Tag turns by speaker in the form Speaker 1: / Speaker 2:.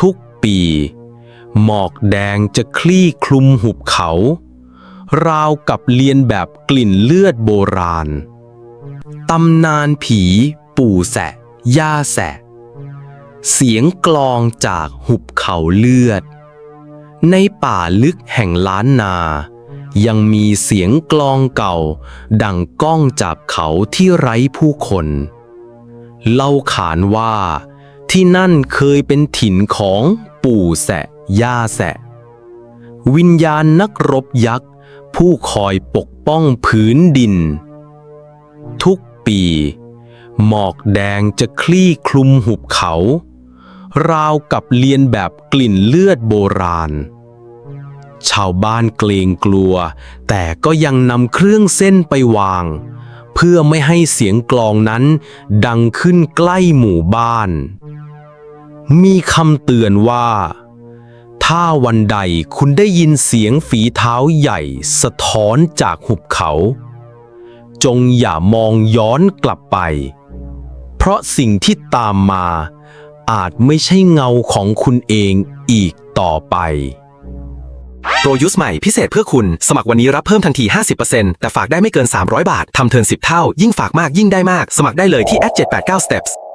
Speaker 1: ทุกปี หมอกแดงจะคลี่คลุมหุบเขา ราวกับเลียนแบบกลิ่นเลือดโบราณ ตำนานผีปู่แสะ ย่าแสะ เสียงกลองจากหุบเขาเลือด ในป่าลึกแห่งล้านนา ยังมีเสียงกลองเก่า ดังก้องจากเขาที่ไร้ผู้คน เล่าขานว่า ที่นั่นเคยเป็นถิ่นของปู่แสะย่าแสะ วิญญาณนักรบยักษ์ ผู้คอยปกป้องพื้นดิน ทุกปี หมอกแดงจะคลี่คลุมหุบเขา ราวกับเลียนแบบกลิ่นเลือดโบราณ ชาวบ้านเกรงกลัว แต่ก็ยังนำเครื่องเส้นไปวาง เพื่อไม่ให้เสียงกลองนั้นดังขึ้นใกล้หมู่บ้าน มีคำเตือนว่า ถ้าวันใดคุณได้ยินเสียงฝีเท้าใหญ่สะท้อนจากหุบเขา จงอย่ามองย้อนกลับไป เพราะสิ่งที่ตามมาอาจไม่ใช่เงาของคุณเองอีกต่อไป
Speaker 2: โปรยุสใหม่พิเศษเพื่อคุณ สมัครวันนี้รับเพิ่มทันที 50%แต่ฝากได้ไม่เกิน 300 บาท ทำเทิร์น10 เท่า ยิ่งฝากมากยิ่งได้มาก สมัครได้เลยที่ @789steps